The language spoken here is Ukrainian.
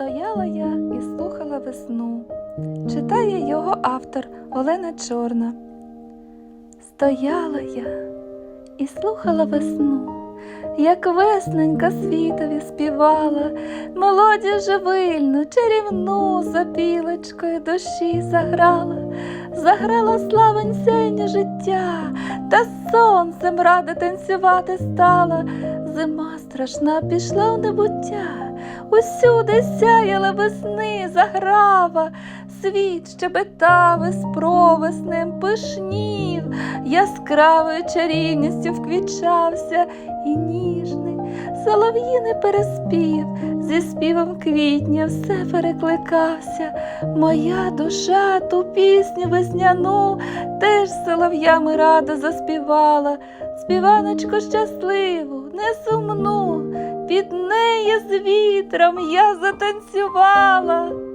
Стояла я і слухала весну. Читає його автор Олена Чорна. Стояла я і слухала весну, як весненька світові співала, мелодію живильну, чарівну запілочкою душі заграла, заграла славень сяйня життя, та сонцем рада танцювати стала. Зима страшна пішла у небуття, усюди сяяла весни заграва, світ щебетав із провеснем пишнів, яскравою чарівністю вквічався і ніжний солов'їний переспів, зі співом квітня все перекликався. Моя душа ту пісню весняну теж солов'ями радо заспівала, співаночку щасливу, не сумну, під неї з вітром я затанцювала.